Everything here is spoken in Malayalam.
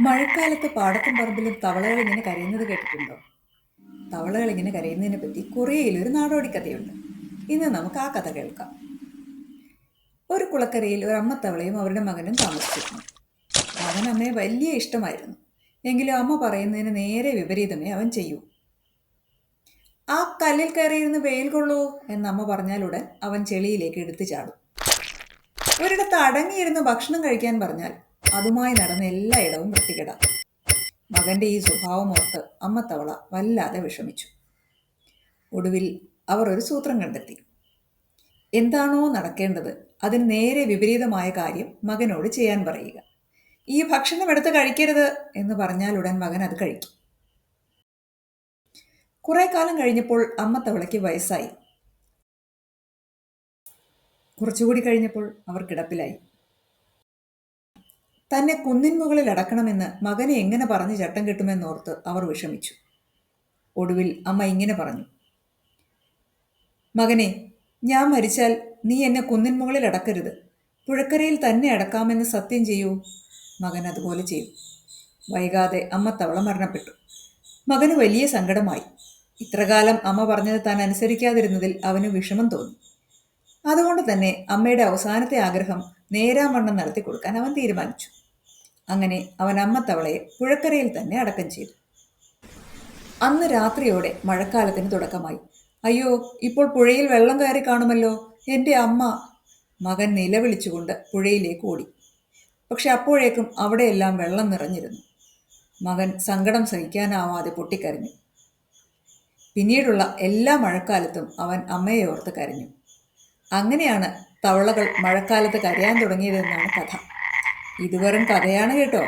മഴക്കാലത്ത് പാടത്തും പറമ്പിലും തവളകൾ ഇങ്ങനെ കരയുന്നത് കേട്ടിട്ടുണ്ടോ? തവളകൾ ഇങ്ങനെ കരയുന്നതിനെ പറ്റി കുറേയിലൊരു നാടോടി കഥയുണ്ട്. ഇന്ന് നമുക്ക് ആ കഥ കേൾക്കാം. ഒരു കുളക്കരയിൽ ഒരു അമ്മത്തവളയും അവരുടെ മകനും താമസിച്ചിരുന്നു. മകൻ അമ്മയെ വലിയ ഇഷ്ടമായിരുന്നു. എങ്കിലും അമ്മ പറയുന്നതിന് നേരെ വിപരീതമേ അവൻ ചെയ്യൂ. ആ കല്ലിൽ കയറിയിരുന്ന് വെയിൽ കൊള്ളൂ എന്ന് അമ്മ പറഞ്ഞാലുടൻ അവൻ ചെളിയിലേക്ക് എടുത്തു ചാടും. ഒരിടത്ത് അടങ്ങിയിരുന്ന് ഭക്ഷണം കഴിക്കാൻ പറഞ്ഞാൽ അതുമായി നടന്ന എല്ലായിടവും വൃത്തികെട. മകന്റെ ഈ സ്വഭാവം ഓർത്ത് അമ്മത്തവള വല്ലാതെ വിഷമിച്ചു. ഒടുവിൽ അവർ ഒരു സൂത്രം കണ്ടെത്തി. എന്താണോ നടക്കേണ്ടത് അതിന് നേരെ വിപരീതമായ കാര്യം മകനോട് ചെയ്യാൻ പറയുക. ഈ ഭക്ഷണം എടുത്ത് കഴിക്കരുത് എന്ന് പറഞ്ഞാൽ ഉടൻ മകൻ അത് കഴിക്കും. കുറെ കാലം കഴിഞ്ഞപ്പോൾ അമ്മത്തവളയ്ക്ക് വയസ്സായി. കുറച്ചുകൂടി കഴിഞ്ഞപ്പോൾ അവർ കിടപ്പിലായി. തന്നെ കുന്നിൻ മുകളിൽ അടക്കണമെന്ന് മകനെ എങ്ങനെ പറഞ്ഞ് ചട്ടം കിട്ടുമെന്നോർത്ത് അവർ വിഷമിച്ചു. ഒടുവിൽ അമ്മ ഇങ്ങനെ പറഞ്ഞു. മകനെ ഞാൻ മരിച്ചാൽ നീ എന്നെ കുന്നിൻ മുകളിൽ അടക്കരുത്. പുഴക്കരയിൽ തന്നെ അടക്കാമെന്ന് സത്യം ചെയ്യൂ. മകൻ അതുപോലെ ചെയ്തു. വൈകാതെ അമ്മ തവള മരണപ്പെട്ടു. മകന് വലിയ സങ്കടമായി. ഇത്രകാലം അമ്മ പറഞ്ഞത് താൻ അനുസരിക്കാതിരുന്നതിൽ അവന് വിഷമം തോന്നി. അതുകൊണ്ട് തന്നെ അമ്മയുടെ അവസാനത്തെ ആഗ്രഹം നേരാമണ്ണം നടത്തി കൊടുക്കാൻ അവൻ തീരുമാനിച്ചു. അങ്ങനെ അവൻ അമ്മത്തവളയെ പുഴക്കരയിൽ തന്നെ അടക്കം ചെയ്തു. അന്ന് രാത്രിയോടെ മഴക്കാലത്തിന് തുടക്കമായി. അയ്യോ ഇപ്പോൾ പുഴയിൽ വെള്ളം കയറി കാണുമല്ലോ. എന്റെ അമ്മ. മകൻ നിലവിളിച്ചുകൊണ്ട് പുഴയിലേക്ക് ഓടി. പക്ഷെ അപ്പോഴേക്കും അവിടെയെല്ലാം വെള്ളം നിറഞ്ഞിരുന്നു. മകൻ സങ്കടം സഹിക്കാനാവാതെ പൊട്ടിക്കരഞ്ഞു. പിന്നീടുള്ള എല്ലാ മഴക്കാലത്തും അവൻ അമ്മയെ ഓർത്ത് കരഞ്ഞു. അങ്ങനെയാണ് തവളകൾ മഴക്കാലത്ത് കരയാൻ തുടങ്ങിയതെന്നാണ് കഥ. ഇത് വെറും കഥയാണ് കേട്ടോ.